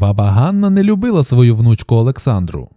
Баба Ганна не любила свою внучку Олександру.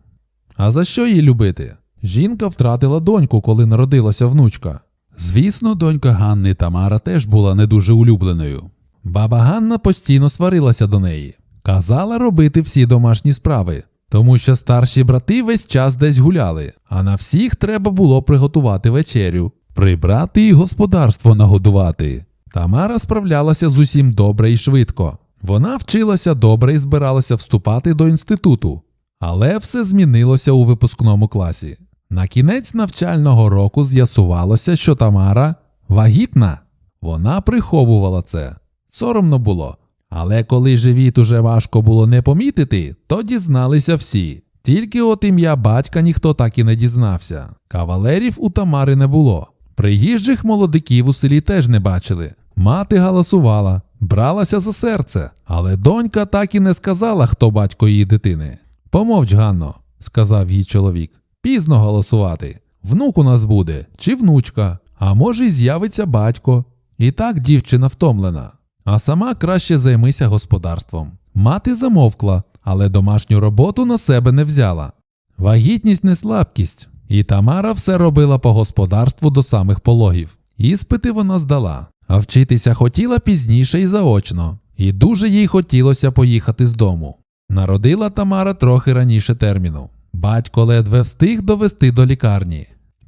А за що її любити? Жінка втратила доньку, коли народилася внучка. Звісно, донька Ганни Тамара теж була не дуже улюбленою. Баба Ганна постійно сварилася до неї, казала робити всі домашні справи, тому що старші брати весь час десь гуляли, а на всіх треба було приготувати вечерю, прибрати і господарство нагодувати. Тамара справлялася з усім добре і швидко. Вона вчилася добре і збиралася вступати до інституту, але все змінилося у випускному класі. На кінець навчального року з'ясувалося, що Тамара вагітна. Вона приховувала це. Соромно було. Але коли живіт уже важко було не помітити, то дізналися всі. Тільки от ім'я батька ніхто так і не дізнався. Кавалерів у Тамари не було. Приїжджих молодиків у селі теж не бачили. Мати галасувала, бралася за серце, але донька так і не сказала, хто батько її дитини. Помовч, Ганно, сказав їй чоловік. Пізно голосувати. Внук у нас буде, чи внучка, а може й з'явиться батько. І так дівчина втомлена. А сама краще займися господарством. Мати замовкла, але домашню роботу на себе не взяла. Вагітність не слабкість, і Тамара все робила по господарству до самих пологів. Іспити вона здала, а вчитися хотіла пізніше і заочно, і дуже їй хотілося поїхати з дому. Народила Тамара трохи раніше терміну. Батько ледве встиг довести до лікарні.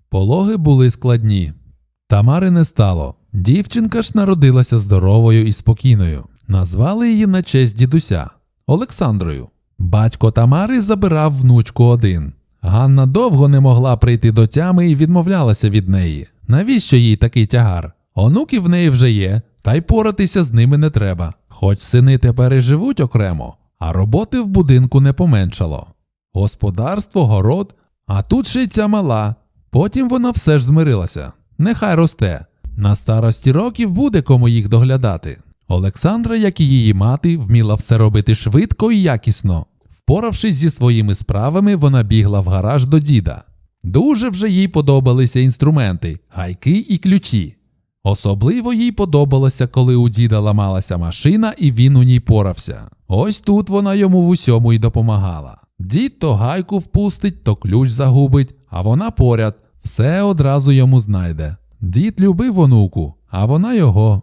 Пологи були складні. Тамари не стало. Дівчинка ж народилася здоровою і спокійною. Назвали її на честь дідуся Олександрою. Батько Тамари забирав внучку один. Ганна довго не могла прийти до тями і відмовлялася від неї. Навіщо їй такий тягар? Онуки в неї вже є, та й поратися з ними не треба. Хоч сини тепер і живуть окремо, а роботи в будинку не поменшало. Господарство, город, а тут ще й ця мала. Потім вона все ж змирилася. Нехай росте. На старості років буде кому їх доглядати. Олександра, як і її мати, вміла все робити швидко і якісно. Впоравшись зі своїми справами, вона бігла в гараж до діда. Дуже вже їй подобалися інструменти, гайки і ключі. Особливо їй подобалося, коли у діда ламалася машина і він у ній порався. Ось тут вона йому в усьому й допомагала. Дід то гайку впустить, то ключ загубить, а вона поряд, все одразу йому знайде. Дід любив онуку, а вона його.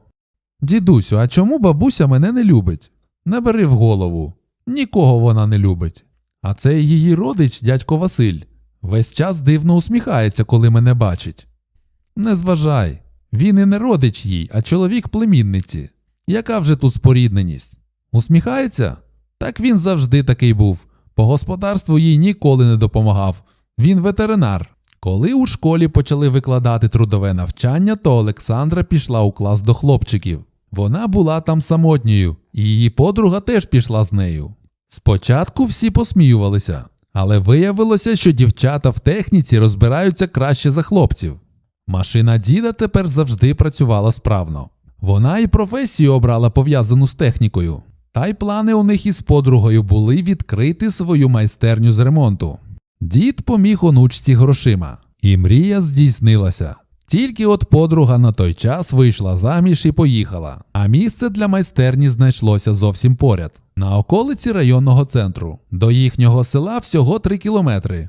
Дідусю, а чому бабуся мене не любить? Не бери в голову. Нікого вона не любить. А цей її родич, дядько Василь, весь час дивно усміхається, коли мене бачить. Не зважай, він і не родич їй, а чоловік племінниці. Яка вже тут спорідненість? Усміхається? Так він завжди такий був. По господарству їй ніколи не допомагав. Він ветеринар. Коли у школі почали викладати трудове навчання, то Олександра пішла у клас до хлопчиків. Вона була там самотньою, і її подруга теж пішла з нею. Спочатку всі посміювалися, але виявилося, що дівчата в техніці розбираються краще за хлопців. Машина діда тепер завжди працювала справно. Вона і професію обрала пов'язану з технікою. Та й плани у них із подругою були відкрити свою майстерню з ремонту. Дід поміг онучці грошима, і мрія здійснилася. Тільки от подруга на той час вийшла заміж і поїхала, а місце для майстерні знайшлося зовсім поряд, на околиці районного центру. До їхнього села всього три кілометри.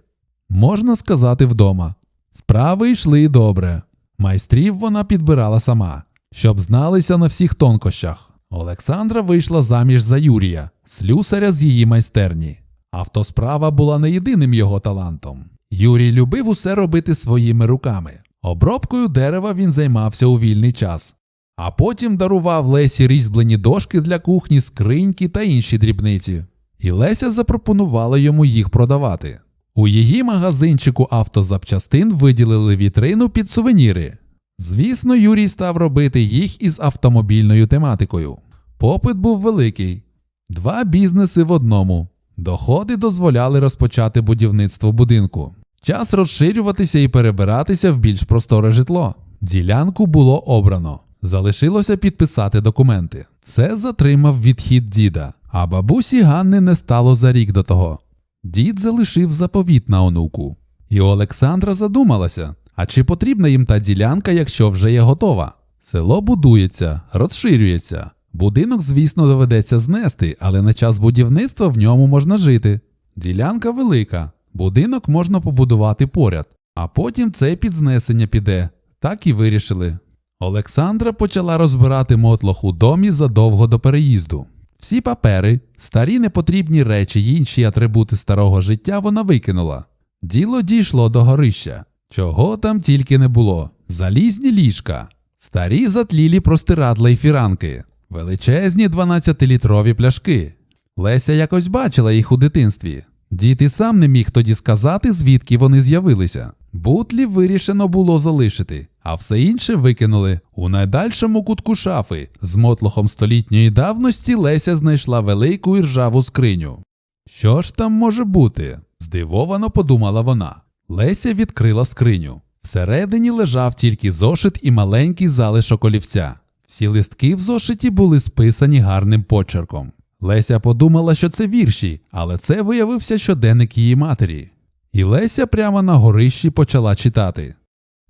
Можна сказати, вдома. Справи йшли добре. Майстрів вона підбирала сама, щоб зналися на всіх тонкощах. Олександра вийшла заміж за Юрія, слюсаря з її майстерні. Автосправа була не єдиним його талантом. Юрій любив усе робити своїми руками. Обробкою дерева він займався у вільний час, а потім дарував Лесі різьблені дошки для кухні, скриньки та інші дрібниці. І Леся запропонувала йому їх продавати. У її магазинчику автозапчастин виділили вітрину під сувеніри. Звісно, Юрій став робити їх із автомобільною тематикою. Попит був великий. Два бізнеси в одному. Доходи дозволяли розпочати будівництво будинку. Час розширюватися і перебиратися в більш просторе житло. Ділянку було обрано. Залишилося підписати документи. Все затримав відхід діда, а бабусі Ганни не стало за рік до того. Дід залишив заповіт на онуку. І Олександра задумалася, а чи потрібна їм та ділянка, якщо вже є готова? Село будується, розширюється, Будинок, звісно, доведеться знести, але на час будівництва в ньому можна жити. Ділянка велика, будинок можна побудувати поряд, а потім це під знесення піде. Так і вирішили. Олександра почала розбирати мотлох у домі задовго до переїзду. Всі папери, старі непотрібні речі й інші атрибути старого життя вона викинула. Діло дійшло до горища. Чого там тільки не було: залізні ліжка, старі затлілі простирадла й фіранки, величезні 12-літрові пляшки. Леся якось бачила їх у дитинстві. Дід і сам не міг тоді сказати, звідки вони з'явилися. Бутлі вирішено було залишити, а все інше викинули. У найдальшому кутку шафи з мотлохом столітньої давності Леся знайшла велику і ржаву скриню. Що ж там може бути? здивовано подумала вона. Леся відкрила скриню. Всередині лежав тільки зошит і маленький залишок олівця. Всі листки в зошиті були списані гарним почерком. Леся подумала, що це вірші, але це виявився щоденник її матері. І Леся прямо на горищі почала читати.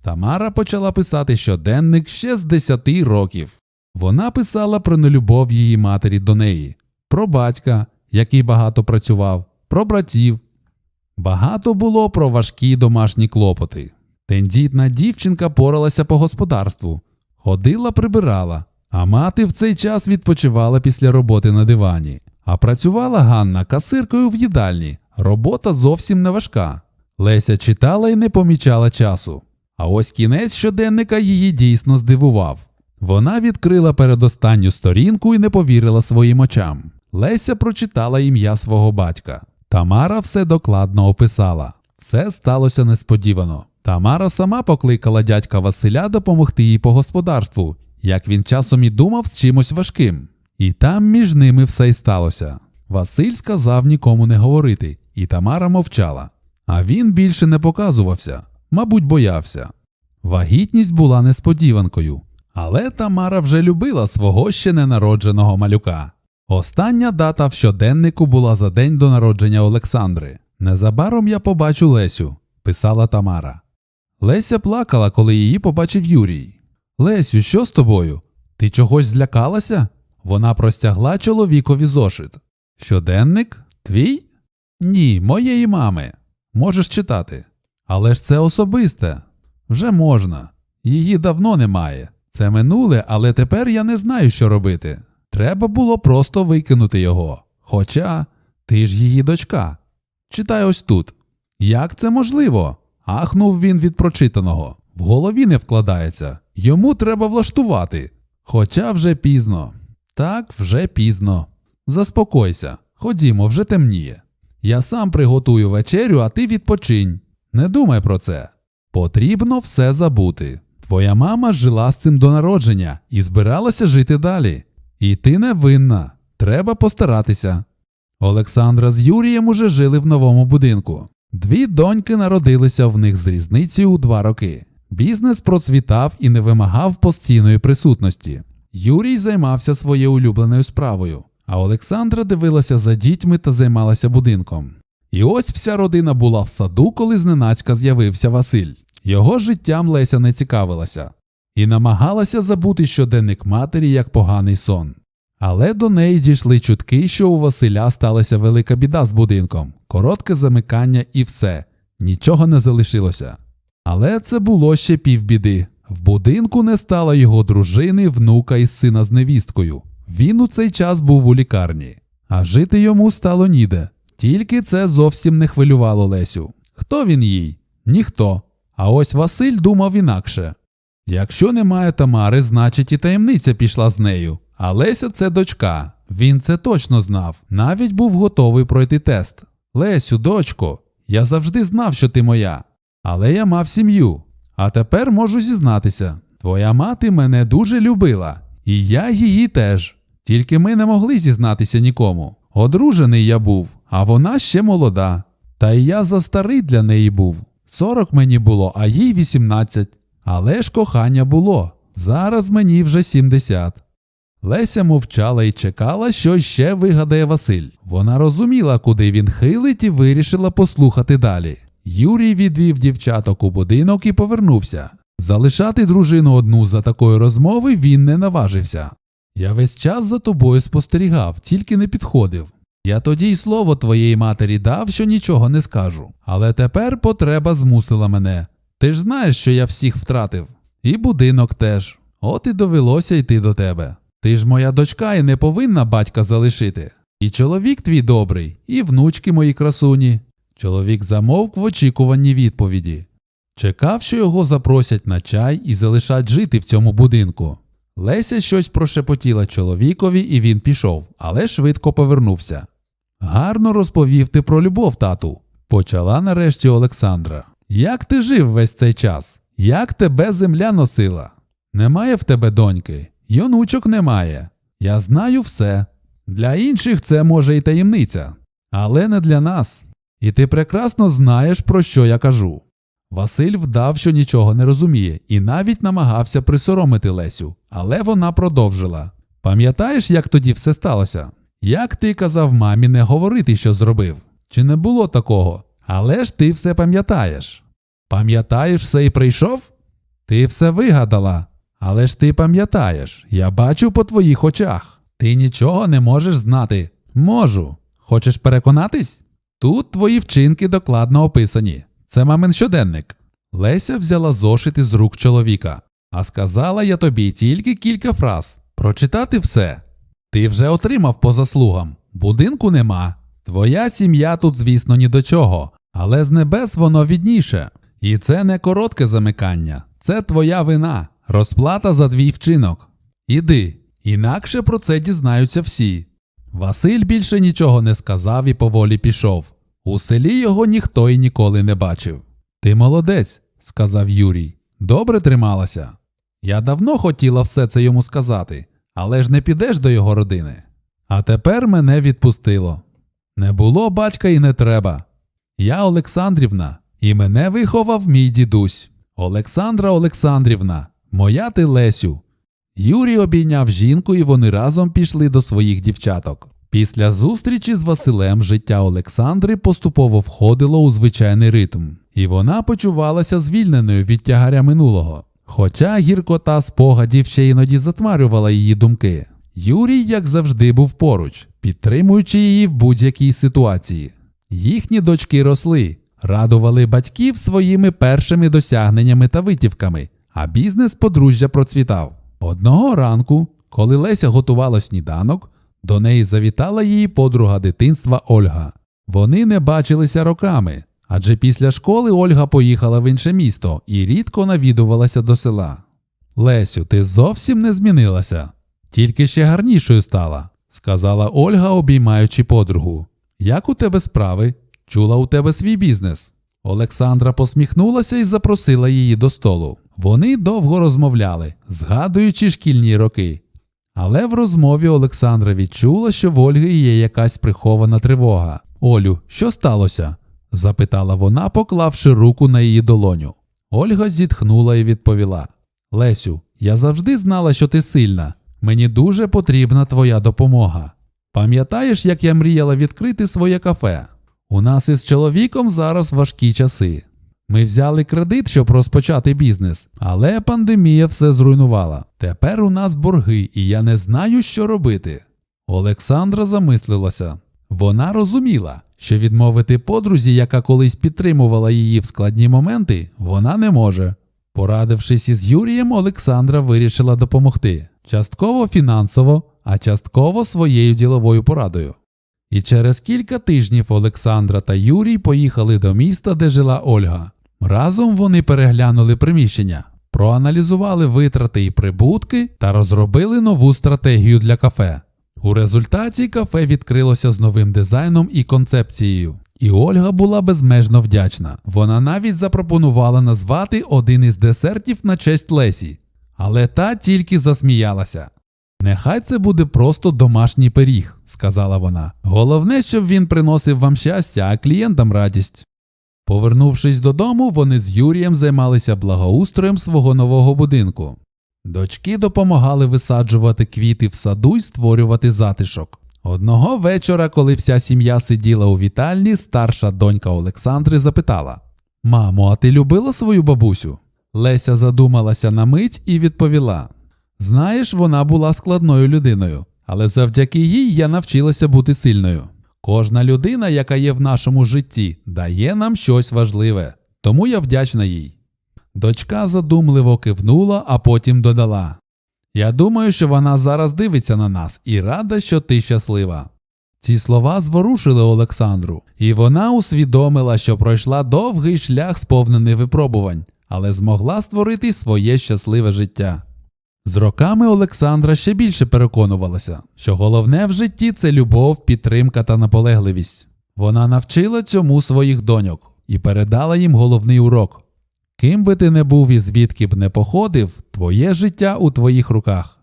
Тамара почала писати щоденник ще з 10 років. Вона писала про нелюбов її матері до неї, про батька, який багато працював, про братів. Багато було про важкі домашні клопоти. Тендітна дівчинка поралася по господарству, ходила, прибирала, а мати в цей час відпочивала після роботи на дивані. А працювала Ганна касиркою в їдальні. Робота зовсім не важка. Леся читала і не помічала часу. А ось кінець щоденника її дійсно здивував. Вона відкрила передостанню сторінку і не повірила своїм очам. Леся прочитала ім'я свого батька. Тамара все докладно описала. Все сталося несподівано. Тамара сама покликала дядька Василя допомогти їй по господарству, як він часом і думав з чимось важким. І там між ними все й сталося. Василь сказав нікому не говорити, і Тамара мовчала. А він більше не показувався, мабуть, боявся. Вагітність була несподіванкою, але Тамара вже любила свого ще ненародженого малюка. Остання дата в щоденнику була за день до народження Олександри. Незабаром я побачу Лесю, писала Тамара. Леся плакала, коли її побачив Юрій. Лесю, що з тобою? Ти чогось злякалася? Вона простягла чоловікові зошит. Щоденник? Твій? Ні, моєї мами. Можеш читати. Але ж це особисте. Вже можна. Її давно немає. Це минуле, але тепер я не знаю, що робити. Треба було просто викинути його. Хоча ти ж її дочка. Читай ось тут. Як це можливо? ахнув він від прочитаного. В голові не вкладається. Йому треба влаштувати. Хоча вже пізно. Так, вже пізно. Заспокойся, ходімо, вже темніє. Я сам приготую вечерю, а ти відпочинь. Не думай про це. Потрібно все забути. Твоя мама жила з цим до народження і збиралася жити далі. І ти не винна. Треба постаратися. Олександра з Юрієм уже жили в новому будинку. Дві доньки народилися в них з різницею у два роки. Бізнес процвітав і не вимагав постійної присутності. Юрій займався своєю улюбленою справою, а Олександра дивилася за дітьми та займалася будинком. І ось вся родина була в саду, коли зненацька з'явився Василь. Його життям Леся не цікавилася і намагалася забути щоденник матері як поганий сон. Але до неї дійшли чутки, що у Василя сталася велика біда з будинком, коротке замикання і все, нічого не залишилося. Але це було ще півбіди. В будинку не стало його дружини, внука і сина з невісткою. Він у цей час був у лікарні, а жити йому стало ніде. Тільки це зовсім не хвилювало Лесю. Хто він їй? Ніхто. А ось Василь думав інакше. Якщо немає Тамари, значить і таємниця пішла з нею. А Леся це дочка. Він це точно знав, навіть був готовий пройти тест. Лесю, дочко, я завжди знав, що ти моя. Але я мав сім'ю. А тепер можу зізнатися. Твоя мати мене дуже любила, і я її теж. Тільки ми не могли зізнатися нікому. Одружений я був, а вона ще молода. Та й я застарий для неї був. Сорок мені було, а їй вісімнадцять. Але ж кохання було. Зараз мені вже сімдесят. Леся мовчала і чекала, що ще вигадає Василь. Вона розуміла, куди він хилить, і вирішила послухати далі. Юрій відвів дівчаток у будинок і повернувся. Залишати дружину одну за такої розмови він не наважився. Я весь час за тобою спостерігав, тільки не підходив. Я тоді й слово твоєї матері дав, що нічого не скажу. Але тепер потреба змусила мене. Ти ж знаєш, що я всіх втратив. І будинок теж. От і довелося йти до тебе. Ти ж моя дочка і не повинна батька залишити. І чоловік твій добрий, і внучки мої красуні. Чоловік замовк в очікуванні відповіді. Чекав, що його запросять на чай і залишать жити в цьому будинку. Леся щось прошепотіла чоловікові, і він пішов, але швидко повернувся. Гарно розповів ти про любов, тату, почала нарешті Олександра. Як ти жив весь цей час? Як тебе земля носила? Немає в тебе доньки, й онучок немає. Я знаю все. Для інших це може і таємниця, але не для нас. І ти прекрасно знаєш, про що я кажу. Василь вдав, що нічого не розуміє, і навіть намагався присоромити Лесю, але вона продовжила. Пам'ятаєш, як тоді все сталося? Як ти казав мамі не говорити, що зробив? Чи не було такого? Але ж ти все пам'ятаєш. Пам'ятаєш все і прийшов? Ти все вигадала. Але ж ти пам'ятаєш, я бачу по твоїх очах. Ти нічого не можеш знати. Можу. Хочеш переконатись? Тут твої вчинки докладно описані. Це мамин щоденник. Леся взяла зошити з рук чоловіка, а сказала я тобі тільки кілька фраз. Прочитати все. Ти вже отримав по заслугам. Будинку нема. Твоя сім'я тут, звісно, ні до чого, але з небес воно відніше. І це не коротке замикання, це твоя вина, розплата за твій вчинок. Іди, інакше про це дізнаються всі. Василь більше нічого не сказав і поволі пішов. У селі його ніхто і ніколи не бачив. Ти молодець, сказав Юрій. Добре трималася. Я давно хотіла все це йому сказати, але ж не підеш до його родини. А тепер мене відпустило. Не було батька і не треба. Я Олександрівна, і мене виховав мій дідусь. Олександра Олександрівна, моя ти Лесю. Юрій обійняв жінку, і вони разом пішли до своїх дівчаток. Після зустрічі з Василем життя Олександри поступово входило у звичайний ритм, і вона почувалася звільненою від тягаря минулого. Хоча гіркота спогадів ще іноді затмарювала її думки. Юрій, як завжди, був поруч, підтримуючи її в будь-якій ситуації. Їхні дочки росли, радували батьків своїми першими досягненнями та витівками, а бізнес подружжя процвітав. Одного ранку, коли Леся готувала сніданок, до неї завітала її подруга дитинства Ольга. Вони не бачилися роками, адже після школи Ольга поїхала в інше місто і рідко навідувалася до села. Лесю, ти зовсім не змінилася, тільки ще гарнішою стала, сказала Ольга, обіймаючи подругу. Як у тебе справи? Чула у тебе свій бізнес. Олександра посміхнулася і запросила її до столу. Вони довго розмовляли, згадуючи шкільні роки. Але в розмові Олександра відчула, що в Ольги є якась прихована тривога. Олю, що сталося? Запитала вона, поклавши руку на її долоню. Ольга зітхнула і відповіла: Лесю, я завжди знала, що ти сильна. Мені дуже потрібна твоя допомога. Пам'ятаєш, як я мріяла відкрити своє кафе? У нас із чоловіком зараз важкі часи. Ми взяли кредит, щоб розпочати бізнес, але пандемія все зруйнувала. Тепер у нас борги, і я не знаю, що робити. Олександра замислилася. Вона розуміла, що відмовити подрузі, яка колись підтримувала її в складні моменти, вона не може. Порадившись із Юрієм, Олександра вирішила допомогти частково фінансово, а частково своєю діловою порадою. І через кілька тижнів Олександра та Юрій поїхали до міста, де жила Ольга. Разом вони переглянули приміщення, проаналізували витрати і прибутки та розробили нову стратегію для кафе. У результаті кафе відкрилося з новим дизайном і концепцією. І Ольга була безмежно вдячна. Вона навіть запропонувала назвати один із десертів на честь Лесі, але та тільки засміялася. Нехай це буде просто домашній пиріг, сказала вона. Головне, щоб він приносив вам щастя, а клієнтам радість. Повернувшись додому, вони з Юрієм займалися благоустроєм свого нового будинку. Дочки допомагали висаджувати квіти в саду й створювати затишок. Одного вечора, коли вся сім'я сиділа у вітальні, старша донька Олександри запитала: Мамо, а ти любила свою бабусю? Леся задумалася на мить і відповіла: Знаєш, вона була складною людиною, але завдяки їй я навчилася бути сильною. Кожна людина, яка є в нашому житті, дає нам щось важливе, тому я вдячна їй. Дочка задумливо кивнула, а потім додала: Я думаю, що вона зараз дивиться на нас і рада, що ти щаслива. Ці слова зворушили Олександру, і вона усвідомила, що пройшла довгий шлях сповнений випробувань, але змогла створити своє щасливе життя. З роками Олександра ще більше переконувалася, що головне в житті це любов, підтримка та наполегливість. Вона навчила цьому своїх доньок і передала їм головний урок. Ким би ти не був і звідки б не походив, твоє життя у твоїх руках.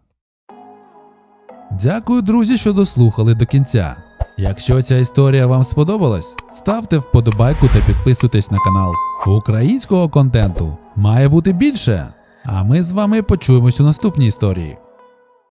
Дякую, друзі, що дослухали до кінця. Якщо ця історія вам сподобалась, ставте вподобайку та підписуйтесь на канал. Українського контенту має бути більше. А ми з вами почуємось у наступній історії.